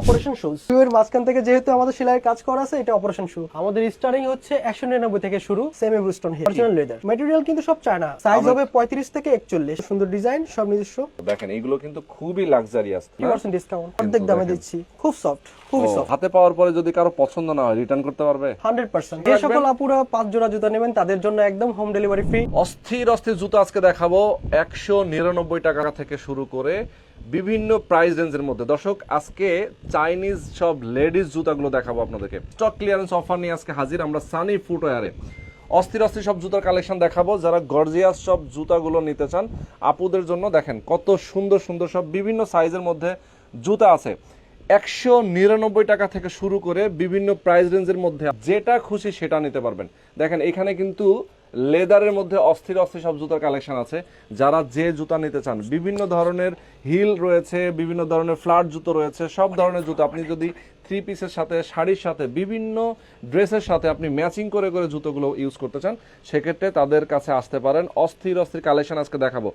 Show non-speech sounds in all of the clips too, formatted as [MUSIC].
Operation shoes শু এর মাঝখান থেকে যেহেতু আমাদের সেলাইয়ের কাজ করা আছে এটা অপারেশন শু আমাদের স্টার্টিং হচ্ছে একশো নিরানব্বই থেকে শুরু সেমি ব্রুস্টন হিল অরিজিনাল লেদার ম্যাটেরিয়াল কিন্তু সব চায়না সাইজ হবে পঁয়ত্রিশ থেকে একচল্লিশ। সুন্দর ডিজাইন সব নিজস্ব। দেখেন এইগুলো কিন্তু খুবই লাক্সারিয়াস পার্সেন্ট ডিসকাউন্ট অর্ধেক দামে দিচ্ছি। খুব সফট খুবই সফট হাতে পাওয়ার পরে যদি কারও পছন্দ না হয় রিটার্ন করতে পারবে? হান্ড্রেড পার্সেন্ট যে সকল আপুরা পাঁচ জোড়া জুতা নেবেন তাদের জন্য একদম হোম ডেলিভারি ফ্রি অস্থির অস্থির জুতো আজকে দেখাবো। একশো নিরানব্বই টাকা থেকে শুরু করে বিভিন্ন প্রাইস রেঞ্জের মধ্যে। দর্শক, আজকে চাইনিজ সব লেডিস জুতাগুলো দেখাবো আপনাদেরকে। স্টক ক্লিয়ারেন্স অফার নিয়ে আজকে হাজির আমরা সানি ফুটওয়ারে অস্থির অস্থির সব জুতার কালেকশন দেখাবো। যারা গর্জিয়াস সব জুতাগুলো নিতে চান, আপুদের জন্য দেখেন কত সুন্দর সুন্দর সব বিভিন্ন সাইজের মধ্যে জুতা আছে। একশো নিরানব্বই টাকা থেকে শুরু করে বিভিন্ন প্রাইস রেঞ্জের মধ্যে, যেটা খুশি সেটা নিতে পারবেন। দেখেন, এখানে কিন্তু লেদারের মধ্যে অস্থির অস্থির সব জুতার কালেকশন আছে। যারা যে জুতা নিতে চান বিভিন্ন ধরনের হিল রয়েছে বিভিন্ন ধরনের ফ্ল্যাট জুতো রয়েছে সব ধরনের জুতো। আপনি যদি থ্রি পিসের সাথে শাড়ির সাথে বিভিন্ন ড্রেসের সাথে আপনি ম্যাচিং করে করে জুতোগুলো ইউজ করতে চান সেক্ষেত্রে তাদের কাছে আসতে পারেন। অস্থির অস্থির কালেকশন আজকে দেখাবো।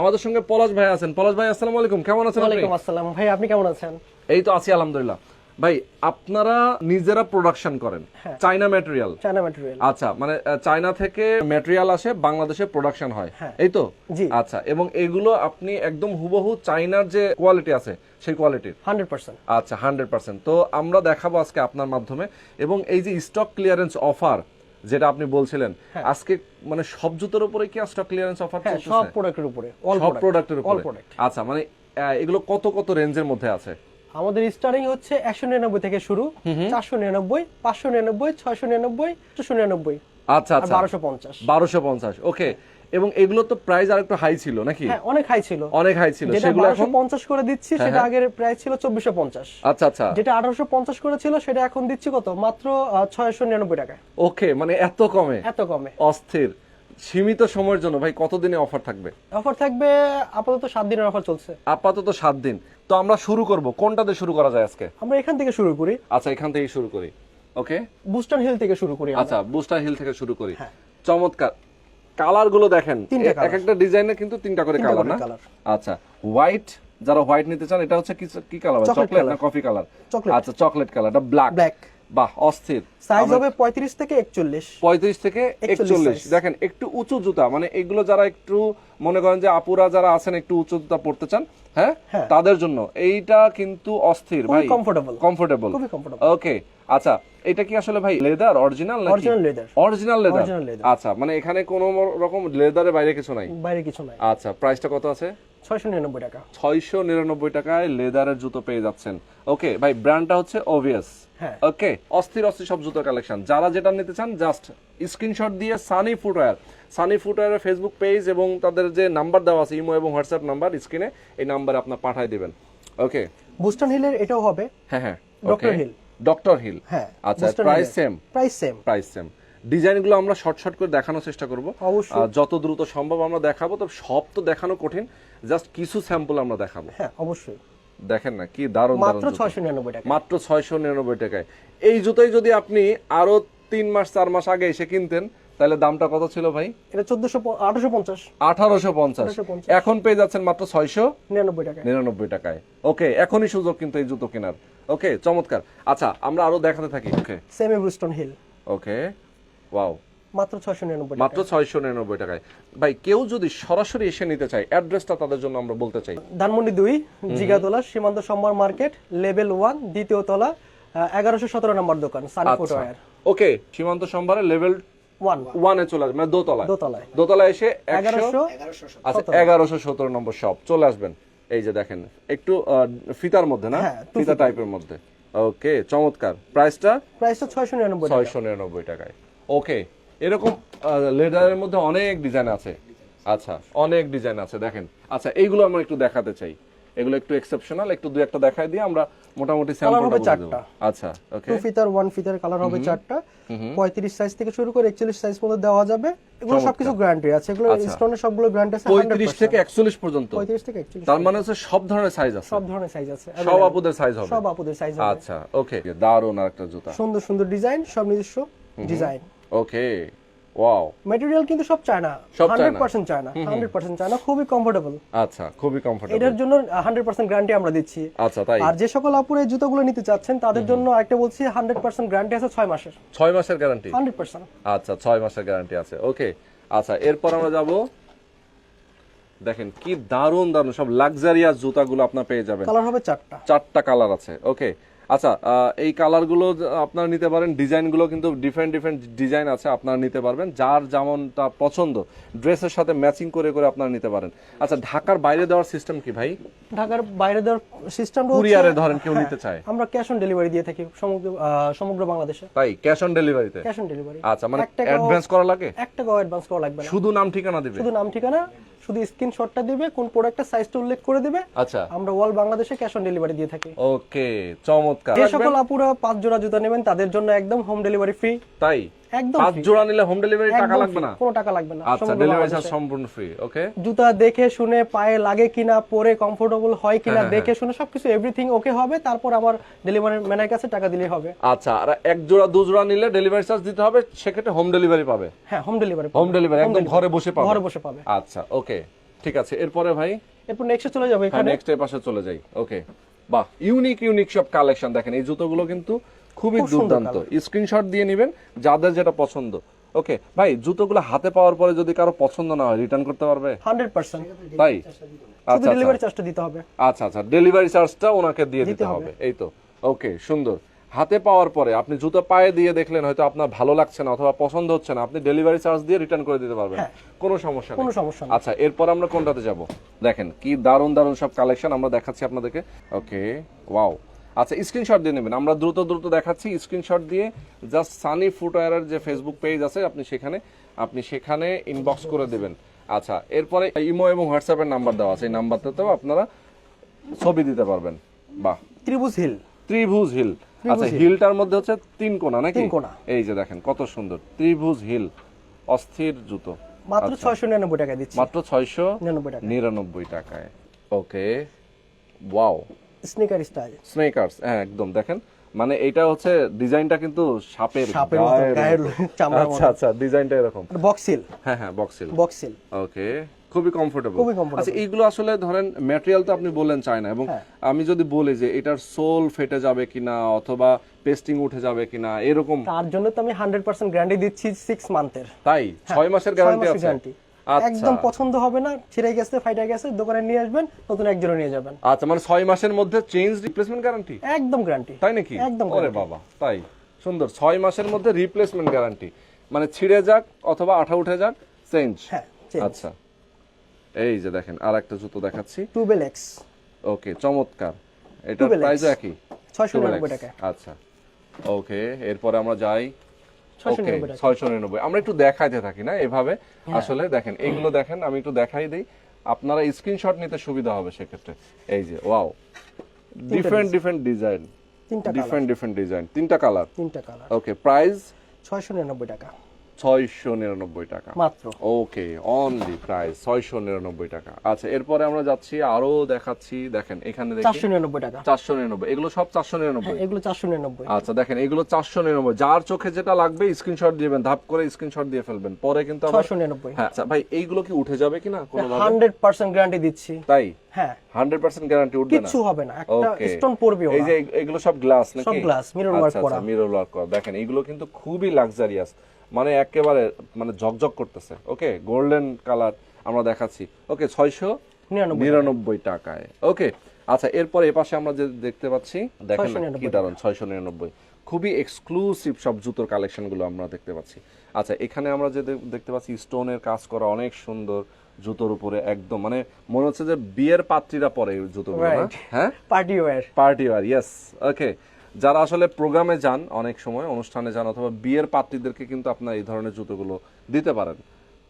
আমাদের সঙ্গে পলাশ ভাই আছেন। পলাশ ভাই আসসালামু আলাইকুম। কেমন আছেন ওয়ালাইকুম আসসালাম। ভাই আপনি কেমন আছেন? এই তো আছি আলহামদুলিল্লাহ। ভাই আপনারা নিজেরা প্রোডাকশন করেন। হ্যাঁ। চাইনা ম্যাটেরিয়াল চায়না ম্যাটেরিয়াল আচ্ছা মানে চায়না থেকে ম্যাটেরিয়াল আসে বাংলাদেশে প্রোডাকশন হয়। হ্যাঁ। এই তো। আচ্ছা এবং এগুলো আপনি একদম হুবহু চাইনার যে কোয়ালিটি আছে সেই কোয়ালিটির হান্ড্রেড পার্সেন্ট। আচ্ছা হান্ড্রেড পার্সেন্ট। তো আমরা দেখাবো আজকে আপনার মাধ্যমে। এবং এই যে স্টক ক্লিয়ারেন্স অফার যেটা আপনি বলছিলেন আজকে মানে সব জুতোর উপরে কি স্টক ক্লিয়ারেন্স অফার হ্যাঁ সব প্রোডাক্টের উপরে অল সব প্রোডাক্টের উপরে। আচ্ছা মানে এগুলো কত কত রেঞ্জের মধ্যে আছে? আমাদের স্টার্টিং হচ্ছে একশো নিরানব্বই থেকে শুরু চারশো নিরানব্বই পাঁচশো নিরানব্বই ছয়শো নিরানব্বই ছশো নিরানব্বই আচ্ছা আচ্ছা। বারোশো পঞ্চাশ। বারোশো পঞ্চাশ ওকে। এবং এগুলো তো প্রাইস আর একটু হাই ছিল নাকি? হ্যাঁ অনেক হাই ছিল। অনেক হাই ছিল। সেগুলো এখন পঞ্চাশ করে দিচ্ছি সেটা হ্যাঁ। আগের প্রাইস ছিল চব্বিশশো পঞ্চাশ। আচ্ছা আচ্ছা। যেটা আঠারোশো পঞ্চাশ করে ছিল সেটা এখন দিচ্ছি কত? মাত্র ছয়শো নিরানব্বই টাকায়। ওকে মানে এত কমে? এত কমে। অস্থির। সীমিত সময়ের জন্য ভাই কতদিনে অফার থাকবে? অফার থাকবে আপাতত সাত দিনের অফার চলছে। আপাতত সাত দিন। তো আমরা শুরু করব। কোনটাতে শুরু করা যায় আজকে? আমরা এখান থেকে শুরু করি। আচ্ছা এখান থেকেই শুরু করি। ওকে? বুস্টার হিল থেকে শুরু করি আচ্ছা বুস্টার হিল থেকে শুরু করি। হ্যাঁ। চমৎকার। কালারগুলো দেখেন এক একটা ডিজাইনে কিন্তু তিনটা করে কালার না? আচ্ছা হোয়াইট যারা হোয়াইট নিতে চান এটা হচ্ছে কি- কি কালার চকলেট না কফি কালার। আচ্ছা চকলেট কালার এটা ব্ল্যাক Black। বাহ অস্থির। সাইজ হবে পঁয়ত্রিশ থেকে একচল্লিশ। পঁয়ত্রিশ থেকে 41 একচল্লিশ। দেখেন একটু উঁচু জুতা মানে এগুলো যারা একটু মনে করেন যে আপুরা যারা আছেন একটু উঁচু জুতা পড়তে চান হ্যাঁ? হ্যাঁ। তাদের জন্য। এইটা কিন্তু অস্থির ভাই। কমফোর্টেবল খুবই comfortable। ওকে আচ্ছা এটা কি আসলে ভাই লেদার অরিজিনাল নাকি? Original leather। অরিজিনাল লেদার আচ্ছা মানে এখানে কোনো রকম লেদারের বাইরে কিছু নাই? বাইরে কিছু নাই। আচ্ছা প্রাইসটা কত আছে? ছয়শো নিরানব্বই টাকা। ছয়শো নিরানব্বই টাকায় লেদারের জুতো পেয়ে যাচ্ছেন। ওকে ভাই ব্র্যান্ডটা হচ্ছে অবভিয়াস হ্যাঁ। ওকে অস্থির অস্থির সব জুতোর কালেকশন যারা যেটা নিতে চান জাস্ট স্ক্রিনশট দিয়ে সানি ফুটওয়্যার সানি ফুটওয়্যারের ফেসবুক পেজ এবং তাদের যে নাম্বার দেওয়া আছে ইমো এবং হোয়াটসঅ্যাপ নাম্বার স্ক্রিনে এই নাম্বারে আপনার দিবেন। ওকে। বুস্টার হিলের এটাও হবে? হ্যাঁ হ্যাঁ। Dr. Hill। ডক্টর হিল হ্যাঁ আচ্ছা price same price same price same ডিজাইনগুলো আমরা শর্ট শর্ট করে দেখানোর চেষ্টা করব। অবশ্যই। যত দ্রুত সম্ভব আমরা দেখাবো তো সব তো দেখানো কঠিন। জাস্ট কিছু স্যাম্পল আমরা দেখাবো। হ্যাঁ অবশ্যই। দেখেন না কি দারুণ মাত্র দারুণ জুতো। ছয়শো নিরানব্বই টাকা মাত্র ছয়শো নিরানব্বই টাকায়। এই জুতোই যদি আপনি আরও তিন মাস চার মাস আগে এসে কিনতেন তাহলে দামটা কত ছিল ভাই? এটা চোদ্দশো আঠারোশো পঞ্চাশ। আঠারোশো পঞ্চাশ। 1850 এখন পেয়ে যাচ্ছেন মাত্র ছয়শো নিরানব্বই টাকা নিরানব্বই টাকায়। ওকে এখনই সুযোগ কিন্তু এই জুতো কেনার। ওকে চমৎকার। আচ্ছা আমরা আরও দেখাতে থাকি। ওকে। সেমি ব্রুস্টন হিল ওকে ওয়াও। মাত্র ছয়শো নিরানব্বই মাত্র ছয়শো নিরানব্বই টাকায়। ভাই কেউ যদি সরাসরি এসে নিতে চায় অ্যাড্রেসটা তাদের জন্য আমরা বলতে চাই। ধানমন্ডি দুই জিগাতলা সীমান্ত মার্কেট লেভেল ওয়ান দ্বিতীয় তলা এগারোশো সতেরো নম্বর দোকান সানি আচ্ছা। ফুটওয়্যার ওকে সীমান্ত সম্ভারে লেভেল ওয়ানে। চলে আসবে মানে দোতলায়। দোতলায়। দোতলায় এসে এগারোশো আচ্ছা এগারোশো সতেরো নম্বর শপ চলে আসবেন। এই যে দেখেন একটু ফিতার মধ্যে না? হ্যাঁ, ফিতা টাইপের মধ্যে। ওকে চমৎকার। প্রাইসটা প্রাইসটা ছয়শো নিরানব্বই ছয়শো নিরানব্বই টাকায়। ওকে এরকম লেদারের মধ্যে অনেক ডিজাইন আছে। আচ্ছা অনেক ডিজাইন আছে দেখেন। আচ্ছা এইগুলো আমরা একটু দেখাতে চাই। এগুলো একটু এক্সেপশনাল একটু দুই একটা দেখাই দিয়ে আমরা মোটামুটি স্যাম্পলটা হবে চারটা। আচ্ছা ওকে টু ফিতার ওয়ান ফিতার কালার হবে চারটা। পঁয়ত্রিশ সাইজ থেকে শুরু করে একচল্লিশ সাইজ পর্যন্ত দেওয়া যাবে। এগুলো সবকিছু গ্যারান্টি আছে। এগুলো আচ্ছা। স্টোনের সবগুলো গ্যারান্টি আছে পঁয়ত্রিশ থেকে একচল্লিশ পর্যন্ত। পঁয়ত্রিশ থেকে একচল্লিশ তার মানে হচ্ছে সব ধরনের সাইজ আছে। সব ধরনের সাইজ আছে। সব আপুদের সাইজ হবে। সব আপুদের সাইজ হবে। আচ্ছা ওকে দারুণ আর একটা জুতা। সুন্দর সুন্দর ডিজাইন সব নিজস্ব ডিজাইন ওকে ওয়াও। ম্যাটেরিয়াল কিন্তু সব চায়না সব হান্ড্রেড চায়না। পার্সেন্ট চায়না খুবই কমফোর্টেবল আচ্ছা খুবই কমফোর্টেবল এটার জন্য হান্ড্রেড পার্সেন্ট গ্যারান্টি আমরা দিচ্ছি। আচ্ছা তাই? আর যে সকল আপুর এই জুতোগুলো নিতে চাচ্ছেন তাদের জন্য একটা বলছি হান্ড্রেড পার্সেন্ট গ্যারান্টি আছে ছয় মাসের। ছয় মাসের গ্যারান্টি হান্ড্রেড পার্সেন্ট আচ্ছা ছয় মাসের গ্যারান্টি আছে। ওকে আচ্ছা এরপর আমরা যাব। দেখেন কি দারুণ দারুণ সব লাক্সারিয়াস জুতাগুলো আপনার পেয়ে যাবেন। কালার হবে চারটা। চারটা কালার আছে। ওকে আচ্ছা এই কালারগুলো আপনারা নিতে পারেন ডিজাইনগুলো কিন্তু ডিফারেন্ট ডিফারেন্ট ডিজাইন আছে আপনারা নিতে পারবেন। যার যেমনটা পছন্দ ড্রেসের সাথে ম্যাচিং করে করে আপনারা নিতে পারেন। আচ্ছা ঢাকার বাইরে দেওয়ার সিস্টেম কি ভাই? ঢাকার বাইরে দেওয়ার সিস্টেম কুরিয়ারে ধরেন কেউ নিতে চায়। আমরা ক্যাশ অন ডেলিভারি দিয়ে থাকি সমগ্র সমগ্র বাংলাদেশে। তাই ক্যাশ অন ডেলিভারিতে ক্যাশ অন ডেলিভারি আচ্ছা মানে অ্যাডভান্স করা লাগে? এক টাকাও অ্যাডভান্স করা লাগবে না। শুধু নাম ঠিকানা দিবে? শুধু নাম ঠিকানা শুধু স্ক্রিনশটটা দিবে কোন প্রোডাক্টের সাইজটা উল্লেখ করে দিবে। আচ্ছা। আমরা অল বাংলাদেশে ক্যাশ অন ডেলিভারি দিয়ে থাকি। ওকে চমৎকার। যে সকল আপুরা পাঁচ জোড়া জুতা নেবেন তাদের জন্য একদম হোম ডেলিভারি ফ্রি তাই? একদম পাঁচ জোড়া নিলে হোম ডেলিভারি টাকা লাগবে না? কোনো টাকা লাগবে না আচ্ছা ডেলিভারি চার্জ সম্পূর্ণ ফ্রি ওকে জুতা দেখে শুনে পায়ে লাগে কিনা পরে কমফোর্টেবল হয় কিনা দেখে শুনে সবকিছু এভরিথিং ওকে হবে তারপর আমার ডেলিভারি ম্যানের কাছে টাকা দিলেই হবে। আচ্ছা আর এক জোড়া দু জোড়া নিলে ডেলিভারি চার্জ দিতে হবে সেক্ষেত্রে হোম ডেলিভারি পাবে। হ্যাঁ হোম ডেলিভারি হোম ডেলিভারি একদম ঘরে বসে পাবে। ঘরে বসে পাবে। আচ্ছা ওকে ঠিক আছে। এরপরে ভাই? এরপর নেক্সট চলে যাবে হ্যাঁ এখানে। নেক্সট এর পাশে চলে যাই ওকে বাহ ইউনিক ইউনিক সব কালেকশন দেখেন এই জুতোগুলো কিন্তু খুবই খুব দুর্দান্ত। স্ক্রিনশট দিয়ে নেবেন যাদের যেটা পছন্দ। ওকে ভাই জুতোগুলো হাতে পাওয়ার পরে যদি কারও পছন্দ না হয় রিটার্ন করতে পারবে? Hundred percent. তাই? আচ্ছা ডেলিভারি চার্জটা দিতে হবে। আচ্ছা আচ্ছা ডেলিভারি চার্জটা ওনাকে দিয়ে দিতে হবে। এই তো। ওকে সুন্দর। হাতে পাওয়ার পরে আপনি জুতো পায়ে দিয়ে দেখলেন হয়তো আপনার ভালো লাগছে না অথবা পছন্দ হচ্ছে না আপনি ডেলিভারি চার্জ দিয়ে রিটার্ন করে দিতে পারবেন। কোনো সমস্যা নেই। কোনো সমস্যা নেই। আচ্ছা এরপর আমরা কোনটাতে যাব? দেখেন কি দারুণ দারুণ সব কালেকশন আমরা দেখাচ্ছি আপনাদেরকে। ওকে ওয়াও আচ্ছা স্ক্রিনশট দিয়ে নেবেন। আমরা দ্রুত দ্রুত দেখাচ্ছি স্ক্রিনশট দিয়ে জাস্ট সানি ফুটওয়্যারের যে ফেসবুক পেজ আছে আপনি সেখানে আপনি সেখানে ইনবক্স করে দেবেন। আচ্ছা এরপরে ইমো এবং হোয়াটসঅ্যাপের নাম্বার দেওয়া আছে। এই নাম্বারটাতেও আপনারা ছবি দিতে পারবেন। বাহ। ত্রিভুজ হিল। ত্রিভুজ হিল। আচ্ছা হিলটার মধ্যে হচ্ছে তিন কোণা নাকি? তিন কোণা। এই যে দেখেন কত সুন্দর। ত্রিভুজ হিল অস্থির জুতো। মাত্র ছয়শো নিরানব্বই টাকা দিচ্ছি। মাত্র ছয়শো নিরানব্বই টাকা নিরানব্বই টাকায়। Okay. Wow. Sneaker style. Sneakers হ্যাঁ একদম। দেখেন মানে এটা হচ্ছে ডিজাইনটা কিন্তু সাপের সাপের গায়ের। [LAUGHS] চামড়ার আচ্ছা আচ্ছা ডিজাইনটা এরকম। বক্স হিল হ্যাঁ হ্যাঁ বক্সিল বক্স হিল ওকে খুবই কমফোর্টেবল খুবই comfortable। আচ্ছা এইগুলো আসলে ধরেন ম্যাটেরিয়াল তো আপনি বললেন চায় না এবং হ্যাঁ। আমি যদি বলি যে এটার সোল ফেটে যাবে কিনা অথবা পেস্টিং উঠে যাবে কিনা এরকম। তার জন্য তো আমি হান্ড্রেড পার্সেন্ট গ্যারান্টি দিচ্ছি সিক্স মান্থের তাই? ছয় মাসের গ্যারান্টি আছে? একদম পছন্দ হবে না ছিঁড়ে গেছে ফাইটা গেছে দোকানে নিয়ে আসবেন নতুন একজনে নিয়ে যাবেন। আচ্ছা মানে ছয় মাসের মধ্যে চেঞ্জ রিপ্লেসমেন্ট গ্যারান্টি একদম গ্যারান্টি তাই নাকি? একদম ওরে বাবা তাই। সুন্দর ছয় মাসের মধ্যে রিপ্লেসমেন্ট গ্যারান্টি মানে ছিঁড়ে যাক অথবা আঠা উঠে যাক চেঞ্জ হ্যাঁ আচ্ছা। এই যে দেখেন আর একটা জুতো দেখাচ্ছি। টুবেল এক্স ওকে চমৎকার। এটার প্রাইস একই। ছয়শো Tubeless। নিরানব্বই টাকা। আচ্ছা। ওকে এরপরে আমরা যাই ছয়শো নিরানব্বই আমরা একটু দেখাইতে থাকি না? এভাবে আসলে দেখেন এইগুলো দেখেন আমি একটু দেখাই দিই। আপনারা স্ক্রিনশট নিতে সুবিধা হবে সেক্ষেত্রে। এই যে wow different different design different different design তিনটা কালার তিনটা কালার ওকে প্রাইস ছয়শো নিরানব্বই টাকা। ছয়শো নিরানব্বই টাকা। মাত্র? ওকে অনলি প্রাইস ছয়শো নিরানব্বই টাকা। আচ্ছা এরপরে আমরা যাচ্ছি আরও দেখাচ্ছি দেখেন এখানে চারশো নিরানব্বই টাকা। চারশো নিরানব্বই এগুলো সব চারশো নিরানব্বই। এগুলো চারশো নিরানব্বই। আচ্ছা দেখেন এগুলো চারশো নিরানব্বই। যার চোখে যেটা লাগবে স্ক্রিনশট দিবেন ধাপ করে স্ক্রিনশট দিয়ে ফেলবেন। পরে কিন্তু ছয়শো নিরানব্বই। হ্যাঁ আচ্ছা ভাই এইগুলো কি উঠে যাবে কিনা? কোনো হান্ড্রেড পার্সেন্ট গ্যারান্টি দিচ্ছি। তাই? হ্যাঁ। হান্ড্রেড পার্সেন্ট গ্যারান্টি উঠবে না? কিচ্ছু হবে না। একটা স্টোন পড়বে এই যে এগুলো সব গ্লাস নাকি? সব glass, mirror work করা। মিরর ওয়ার্ক করা। দেখেন এগুলো কিন্তু খুবই লাক্সারিয়াস মানে একেবারে মানে ঝকঝক করতেছে। ওকে গোল্ডেন কালার আমরা দেখাচ্ছি। ওকে ছয়শো নিরানব্বই টাকায়। ওকে আচ্ছা এরপর এ পাশে আমরা যে দেখতে পাচ্ছি দেখেন কি দারুণ ছয়শো নিরানব্বই। খুবই এক্সক্লুসিভ সব জুতোর কালেকশনগুলো আমরা দেখতে পাচ্ছি। আচ্ছা এখানে আমরা যে দেখতে পাচ্ছি স্টোনের কাজ করা অনেক সুন্দর জুতোর উপরে একদম মানে মনে হচ্ছে যে বিয়ের পাত্রীরা পরে? Right. হ্যাঁ? Party wear party wear yes okay যারা আসলে প্রোগ্রামে যান অনেক সময় অনুষ্ঠানে যান অথবা বিয়ের পাত্রীদেরকে কিন্তু আপনার এই ধরনের জুতোগুলো দিতে পারেন।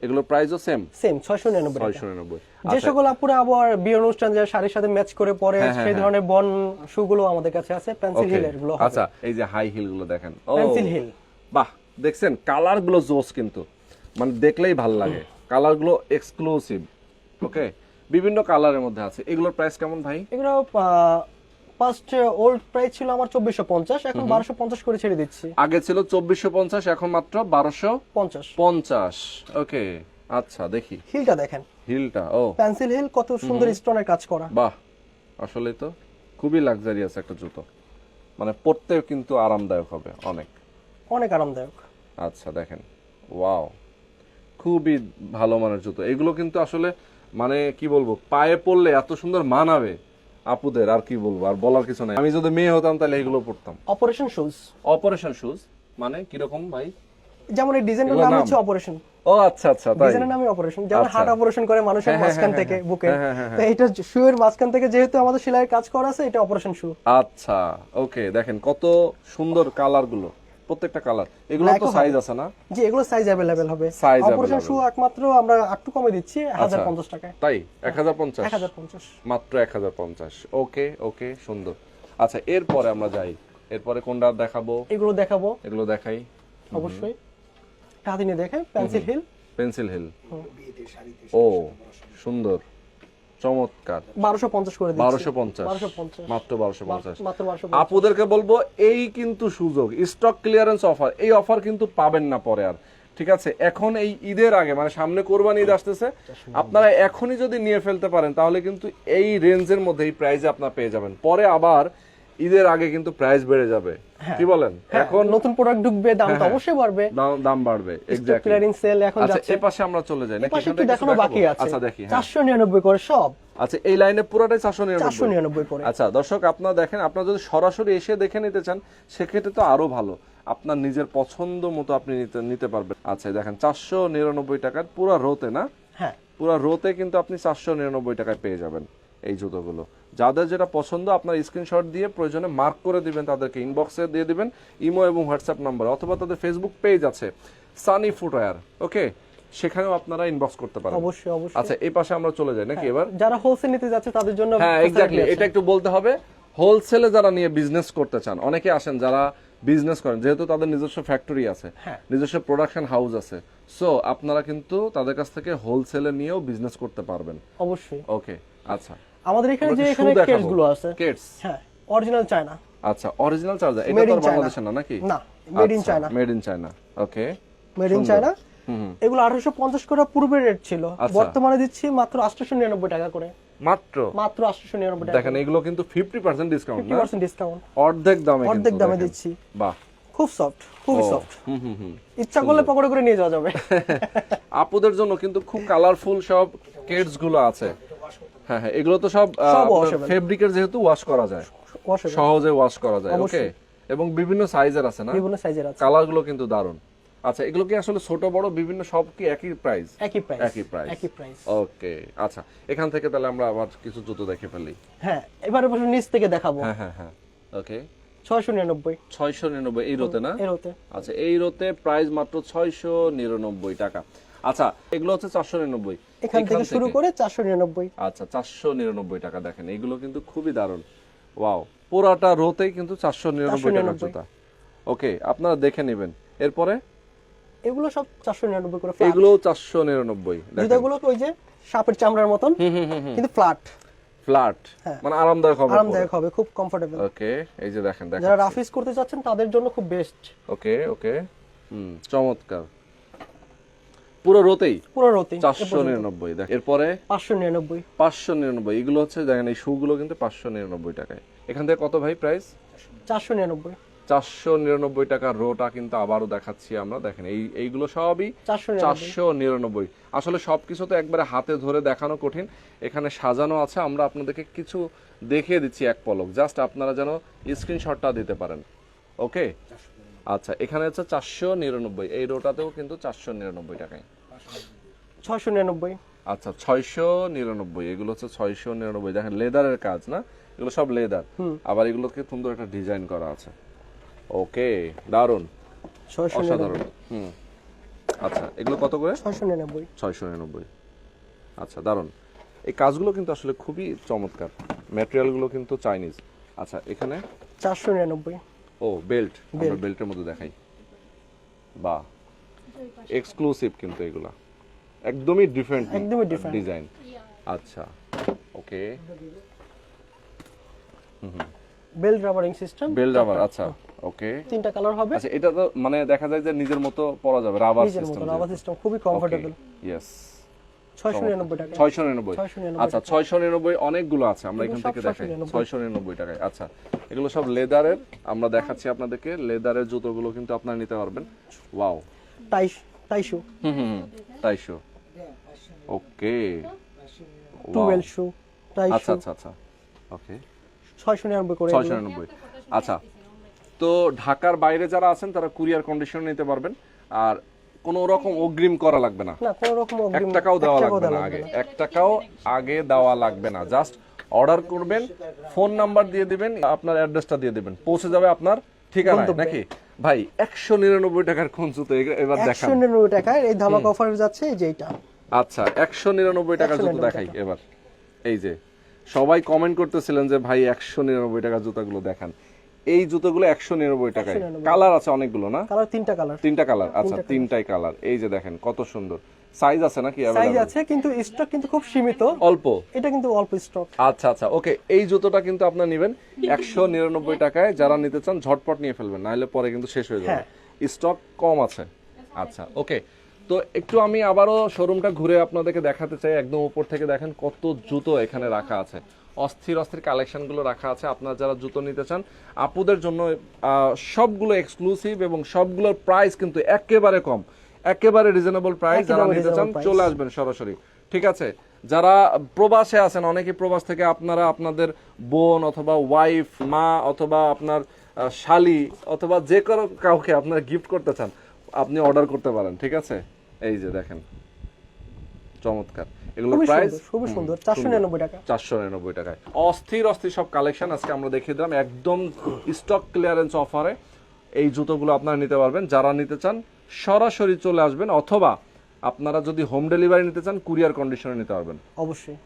এগুলোর প্রাইসও সেম সেম ছয়শো নিরানব্বই টাকা। ছয়শো নিরানব্বই যে সকল আপুরা আবার বিয়ে অনুষ্ঠান যায় শাড়ির সাথে ম্যাচ করে পরে হ্যাঁ, হ্যাঁ, সেই হ্যাঁ। ধরনের বন শু গুলো আমাদের কাছে আছে পেন্সিল হিল এগুলো হবে। আচ্ছা এই যে হাই হিলগুলো দেখেন। পেন্সিল হিল বাহ দেখছেন কালারগুলো জোস কিন্তু। মানে দেখলেই ভালো লাগে। কালারগুলো এক্সক্লুসিভ ওকে বিভিন্ন কালারের মধ্যে আছে। এগুলোর প্রাইস কেমন ভাই? এগুলো ফার্স্ট ওল্ড প্রাইস ছিল আমার চব্বিশশো পঞ্চাশ এখন বারোশো পঞ্চাশ করে ছেড়ে দিচ্ছি। আগে ছিল চব্বিশশো পঞ্চাশ এখন মাত্র বারোশো পঞ্চাশ। পঞ্চাশ। ওকে আচ্ছা দেখি। হিলটা দেখেন। হিলটা ও। পেন্সিল হিল কত সুন্দর স্টোনের কাজ করা। বাহ আসলে তো খুবই লাক্সারিয়াস একটা জুতো। মানে পরতেও কিন্তু আরামদায়ক হবে অনেক। অনেক আরামদায়ক। আচ্ছা দেখেন ওয়াও খুবই ভালো মানের জুতো। এগুলো কিন্তু আসলে মানে কি বলব পায়ে পড়লে এত সুন্দর মানাবে। আপুদের আর কি বলব আর বলার কিছু নাই। আমি যদি মেয়ে হতাম তাহলে এগুলো পড়তাম। অপারেশন শুজ অপারেশন শুজ মানে কীরকম ভাই? যেমন এই ডিজাইনের নাম নাম? হচ্ছে অপারেশন ও আচ্ছা আচ্ছা তাই। ডিজাইনের নামই অপারেশন যেমন আচ্ছা। হার্ট অপারেশন করে মানুষের হ্যাঁ, হ্যাঁ, মাঝখান হ্যাঁ, থেকে। বুকে। তো এটা শুয়ের মাঝখান থেকে যেহেতু আমাদের সেলাইয়ের কাজ করা আছে এটা অপারেশন শু আচ্ছা ওকে দেখেন কত সুন্দর কালারগুলো। প্রত্যেকটা কালার এগুলো তো সাইজ আছে না? জি এগুলো সাইজ অ্যাভেলেবেল হবে। Size অপারেশন শু একমাত্র আমরা একটু কমে দিচ্ছি হাজার আচ্ছা। পঞ্চাশ টাকায়। তাই? এক হাজার পঞ্চাশ এক হাজার পঞ্চাশ মাত্র এক হাজার পঞ্চাশ ওকে ওকে সুন্দর। আচ্ছা এরপরে আমরা যাই। এরপরে কোনটা দেখাবো? এগুলো দেখাবো। এগুলো দেখাই। অবশ্যই। হাতে নিয়ে দেখে পেন্সিল হিল পেন্সিল হিল ও সুন্দর। চমৎকার। করে দিচ্ছি মাত্র আপুদেরকে বলব এই কিন্তু সুযোগ স্টক ক্লিয়ারেন্স অফার এই অফার কিন্তু পাবেন না পরে আর। ঠিক আছে? এখন এই ঈদের আগে মানে সামনে কোরবানি ঈদ আসতেছে আপনারা এখনই যদি নিয়ে ফেলতে পারেন তাহলে কিন্তু এই রেঞ্জের মধ্যে এই প্রাইজে আপনারা পেয়ে যাবেন। পরে আবার ঈদের আগে কিন্তু প্রাইস বেড়ে যাবে। কি বলেন? এখন এখন নতুন প্রোডাক্ট ঢুকবে দাম তো অবশ্যই বাড়বে। দাম- বাড়বে এক্স্যাক্টলি ক্লিয়ারিং সেল এখন আচ্ছা যাচ্ছে। এই পাশে আমরা চলে যাই নাকি একটু কিছু দেখানো বাকি আছে। আচ্ছা দেখি হ্যাঁ। চারশো নিরানব্বই করে সব। আচ্ছা এই লাইনে পুরোটাই চারশো চারশো নিরানব্বই নিরানব্বই করে। আচ্ছা দর্শক আপনারা দেখেন আপনারা যদি সরাসরি এসে দেখে নিতে চান সেক্ষেত্রে তো আরও ভালো। আপনার নিজের পছন্দ মতো আপনি নিতে পারবেন। আচ্ছা দেখেন চারশো নিরানব্বই টাকার পুরো রোতে না? হ্যাঁ। পুরো রোতে কিন্তু আপনি চারশো নিরানব্বই টাকায় পেয়ে যাবেন। এই জুতোগুলো। যাদের যেটা পছন্দ আপনার স্ক্রিনশট দিয়ে প্রয়োজনে মার্ক করে দিবেন তাদেরকে ইনবক্সে দিয়ে দিবেন ইমো এবং হোয়াটসঅ্যাপ নাম্বার অথবা তাদের ফেসবুক পেজ আছে সানি ফুটওয়্যার ওকে সেখানেও আপনারা ইনবক্স করতে পারেন। অবশ্যই অবশ্যই। আচ্ছা এই পাশে আমরা চলে যাই নাকি এবার? যারা হোলসেল নিতে যাচ্ছে তাদের জন্য হ্যাঁ এক্স্যাক্টলি এটা একটু বলতে হবে হোলসেলে যারা নিয়ে বিজনেস করতে চান অনেকে আসেন যারা বিজনেস করেন যেহেতু তাদের নিজস্ব ফ্যাক্টরি আছে হ্যাঁ। নিজস্ব প্রোডাকশন হাউস আছে সো আপনারা কিন্তু তাদের কাছ থেকে হোলসেলে নিয়েও বিজনেস করতে পারবেন। অবশ্যই। ওকে আচ্ছা। আমাদের এখানে যে এখানে। কেসগুলো আছে কেটস হ্যাঁ অরিজিনাল চায়না আচ্ছা অরিজিনাল চার্জার এটা তো। বাংলাদেশের না নাকি? না, made in China। Made in China okay made in China এগুলো আঠারোশো পঞ্চাশ করে পূর্বে রেট ছিল। আচ্ছা। বর্তমানে দিচ্ছি মাত্র আটশোশো নিরানব্বই টাকা করে। মাত্র? মাত্র আটশোশো নিরানব্বই টাকা দেখেন এগুলো কিন্তু ফিফটি পার্সেন্ট ডিসকাউন্ট ফিফটি না পার্সেন্ট ডিসকাউন্ট অর্ধেক দামে অর্ধেক দামে দিচ্ছি। বাহ। খুব সফট খুবই ও, সফট হুম হুম হুম। ইচ্ছা করলে পকড়ে করে নিয়ে যাওয়া যাবে। [LAUGHS] আপুদের জন্য কিন্তু খুব কালারফুল সব কেটসগুলো আছে। হ্যাঁ হ্যাঁ এগুলো তো সব ফেব্রিকের যেহেতু ওয়াশ করা যায়। সহজে ওয়াশ করা যায় ওকে এবং বিভিন্ন সাইজের আছে না? বিভিন্ন সাইজের আছে। কালারগুলো কিন্তু দারুণ আচ্ছা এগুলো কি আসলে ছোট বড় বিভিন্ন সব কি একই প্রাইস একই প্রাইস একই প্রাইস একই প্রাইস ওকে আচ্ছা এখান থেকে তাহলে আমরা আবার কিছু জুতো দেখে ফেলি। হ্যাঁ এবারে বসে নিচ থেকে দেখাবো। হ্যাঁ হ্যাঁ হ্যাঁ ওকে ছয়শো নিরানব্বই। ছয়শো নিরানব্বই এই রোতে না? এর হতে আচ্ছা এই রোতে প্রাইস মাত্র ছয়শো নিরানব্বই টাকা। আচ্ছা এগুলো হচ্ছে চারশো নিরানব্বই। এখান থেকে শুরু করে চারশো নিরানব্বই। আচ্ছা চারশো নিরানব্বই টাকা দেখেন এগুলো কিন্তু খুবই দারুণ। ওয়াও পুরাটা রোতেই কিন্তু চারশো নিরানব্বই টাকার জুতা। ওকে আপনারা দেখে নেবেন। এরপরে? এগুলো সব চারশো নিরানব্বই করে এগুলো চারশো নিরানব্বই জুতাগুলো ওই যে সাপের চামড়ার মতন কিন্তু ফ্ল্যাট ফ্ল্যাট মানে আরামদায়ক হবে আরামদায়ক হবে খুব কমফোর্টেবল ওকে এই যে দেখেন দেখেন। যারা রাফিস করতে চাচ্ছেন তাদের জন্য খুব বেস্ট ওকে ওকে। হুম চমৎকার। পুরো রোতেই? পুরো রতি চারশো নিরানব্বই দেখ। এরপরে? পাঁচশো নিরানব্বই। পাঁচশো নিরানব্বই এগুলো হচ্ছে দেখেন এই শুগুলো কিন্তু পাঁচশো নিরানব্বই টাকায়। এখান থেকে কত ভাই প্রাইস চারশো নিরানব্বই। চারশো নিরানব্বই রোটা কিন্তু আবারও দেখাচ্ছি আমরা দেখেন এই এইগুলো সবই চারশো নিরানব্বই। চারশো নিরানব্বই। আসলে সবকিছু তো একবারে হাতে ধরে দেখানো কঠিন এখানে সাজানো আছে আমরা আপনাদেরকে কিছু দেখিয়ে দিচ্ছি এক পলক। জাস্ট আপনারা যেন স্ক্রিনশটটা দিতে পারেন। ওকে আচ্ছা এখানে হচ্ছে চারশো নিরানব্বই এই রোটাতেও কিন্তু চারশো নিরানব্বই টাকায়। ছয়শো নিরানব্বই। আচ্ছা ছয়শো নিরানব্বই এগুলো হচ্ছে ছয়শো নিরানব্বই। দেখেন লেদারের কাজ না? এগুলো সব লেদার। আবার এগুলোকে সুন্দর একটা ডিজাইন করা আছে। ওকে দারুণ অসাধারণ। হুম। আচ্ছা এগুলো কত করে? ছয়শো নিরানব্বই। ছয়শো নিরানব্বই। আচ্ছা দারুণ এই কাজগুলো কিন্তু আসলে খুবই চমৎকার। ম্যাটেরিয়ালগুলো কিন্তু চাইনিজ। আচ্ছা এখানে? চারশো নিরানব্বই। ও বেল্ট আমরা বেল্টের মধ্যে দেখাই। বা এক্সক্লুসিভ কিন্তু এগুলা। একদমই ডিফারেন্ট একদমই different। ডিজাইন আচ্ছা okay. Hmm belt rubbering system belt rubber আচ্ছা ওকে। তিনটা কালার হবে। আচ্ছা এটা তো মানে দেখা যায় যে নিজের মতো পরা যাবে রাবার নিজের মতো সিস্টেম রাবার সিস্টেম খুবই কমফোর্টেবল ইয়েস ছয়শো নিরানব্বই টাকা ছয়শো নিরানব্বই। 699 আচ্ছা ছয়শো নিরানব্বই অনেকগুলো আছে আমরা এখান থেকে দেখাই। ছয়শো নিরানব্বই। টাকায়। আচ্ছা এগুলো সব লেদারের আমরা দেখাচ্ছি আপনাদেরকে। লেদারের জুতোগুলো কিন্তু আপনারা নিতে পারবেন। ওয়াও। হুম হুম তাইশো। ওকে। আচ্ছা আচ্ছা আচ্ছা। ওকে। ছয়শো নিরানব্বই করে ছয়শো নিরানব্বই। আচ্ছা তো ঢাকার বাইরে যারা আছেন তারা কুরিয়ার কন্ডিশন নিতে পারবেন। আর কোনো রকম অগ্রিম করা লাগবে না। না কোনো রকম এক অগ্রিম টাকাও দেওয়া লাগবে না আগে। এক টাকাও আগে দেওয়া লাগবে না। জাস্ট অর্ডার করবেন ফোন নাম্বার দিয়ে দিবেন আপনার অ্যাড্রেসটা দিয়ে দিবেন। পৌঁছে যাবে আপনার ঠিকানায় নাকি? ভাই একশো নিরানব্বই টাকার কোন জুতো এবার দেখান। একশো নিরানব্বই টাকায় এই ধামাকা অফার যাচ্ছে এই যে এইটা। আচ্ছা একশো নিরানব্বই টাকার জুতো দেখাই এবার। এই যে সবাই কমেন্ট করতেছিলেন যে ভাই একশো নিরানব্বই টাকার জুতাগুলো দেখান। এই জুতোগুলো একশো নিরানব্বই টাকায়। কালার আছে অনেকগুলো না? কালার তিনটা কালার। তিনটা কালার? আচ্ছা তিনটাই কালার। এই যে দেখেন কত সুন্দর। সাইজ আছে নাকি সাইজ আছে কিন্তু স্টক কিন্তু খুব সীমিত। অল্প? এটা কিন্তু অল্প স্টক আচ্ছা আচ্ছা ওকে। এই জুতোটা কিন্তু আপনার নেবেন একশো নিরানব্বই টাকায়। যারা নিতে চান ঝটপট নিয়ে ফেলবেন নাহলে পরে কিন্তু শেষ হয়ে যাবে। হ্যাঁ। স্টক কম আছে। আচ্ছা ওকে। তো একটু আমি আবারও শোরুমটা ঘুরে আপনাদেরকে দেখাতে চাই। একদম উপর থেকে দেখেন কত জুতো এখানে রাখা আছে। অস্থির অস্থির কালেকশনগুলো রাখা আছে। আপনারা যারা জুতো নিতে চান আপুদের জন্য সবগুলো এক্সক্লুসিভ এবং সবগুলোর প্রাইস কিন্তু একেবারে কম। একেবারে রিজনেবল প্রাইস যারা নিতে চান চলে আসবেন সরাসরি। ঠিক আছে? যারা প্রবাসে আছেন অনেকে প্রবাস থেকে আপনারা আপনাদের বোন অথবা ওয়াইফ মা অথবা আপনার শালি অথবা যে কোনো কাউকে আপনারা গিফট করতে চান আপনি অর্ডার করতে পারেন। ঠিক আছে? এই যে দেখেন। চমৎকার। এগুলো প্রাইস খুবই সুন্দর। চারশো নিরানব্বই টাকা। চারশো নিরানব্বই টাকায়। অস্থির অস্থির সব কালেকশন আজকে আমরা দেখিয়ে দিলাম। একদম স্টক ক্লিয়ারেন্স অফারে এই জুতোগুলো আপনারা নিতে পারবেন। যারা নিতে চান সরাসরি চলে আসবেন অথবা আপনারা যদি হোম ডেলিভারি নিতে চান কুরিয়ার কন্ডিশনে নিতে পারবেন। অবশ্যই।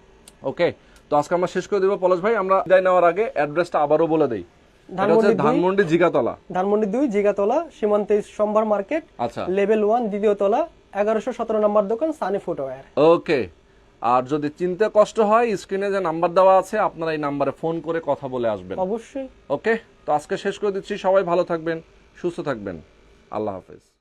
ওকে তো আজকে আমরা শেষ করে দিব। পলাশ ভাই আমরা বিদায় নেওয়ার আগে অ্যাড্রেসটা আবারও বলে দেই। ধানমন্ডি জিগাতলা। ধানমন্ডি দুই জিগাতলা সীমান্তে সোমবার মার্কেট আচ্ছা। লেভেল ওয়ান দ্বিতীয় তলা এগারোশো সতেরো নম্বর দোকান সানি ফুটওয়্যার ওকে আর যদি চিনতে কষ্ট হয় স্ক্রিনে যে নাম্বার দেওয়া আছে আপনারা এই নাম্বারে ফোন করে কথা বলে আসবেন। অবশ্যই। ওকে? তো আজকে শেষ করে দিচ্ছি। সবাই ভালো থাকবেন সুস্থ থাকবেন। আল্লাহ হাফেজ।